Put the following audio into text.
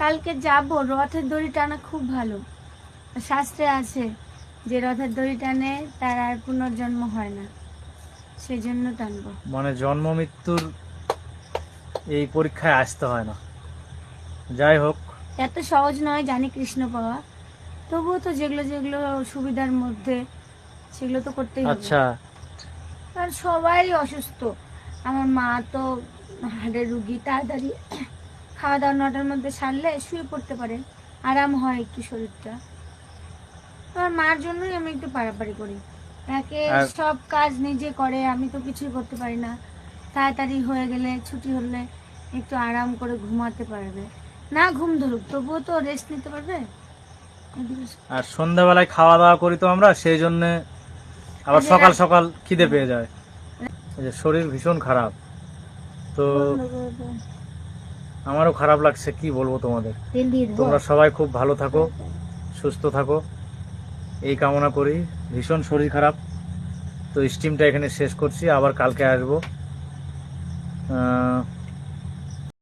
কালকে যাব রথের দড়ি টানা খুব ভালো। শাস্ত্রে আছে যে রথের দড়ি টানে তার আর পুনর্জন্ম হয় না সেই জন্য টানবো। মানে জন্ম মৃত্যুর এই পরীক্ষায় আসতে হয় না। যাই হোক। এত সহজ নয় জানি কৃষ্ণ পাওয়া। তবুও তো যেগুলো যেগুলো সুবিধার মধ্যে সেগুলো তো করতেই হবে। আচ্ছা। কারণ সবাই অসুস্থ। আমার মা তো হাড়ের রুগী তাড়াতাড়ি খাওয়া দাওয়া নটার মধ্যে সারলে শুয়ে পড়তে পারে। আরাম হয় একটু শরীরটা। আমার মার জন্যই আমি একটু পারাপারি করি। একে সব কাজ নিজে করে আমি তো কিছুই করতে পারি না। তাড়াতাড়ি হয়ে গেলে ছুটি হলে একটু আরাম করে ঘুমাতে পারবে। না ঘুম ধরুক তবুও তো রেস্ট নিতে পারবে। আর সন্ধ্যাবেলায় খাওয়া দাওয়া করি তো আমরা সেই জন্য আবার সকাল সকাল খিদে পেয়ে যায়। যে শরীর ভীষণ খারাপ। তো। আমারও খারাপ লাগছে কি বলব তোমাদের? তোমরা সবাই খুব ভালো থাকো সুস্থ থাকো। এই কামনা করি ভীষণ শরীর খারাপ। তো স্টিমটা এখানে শেষ করছি আবার কালকে আসব। আহ,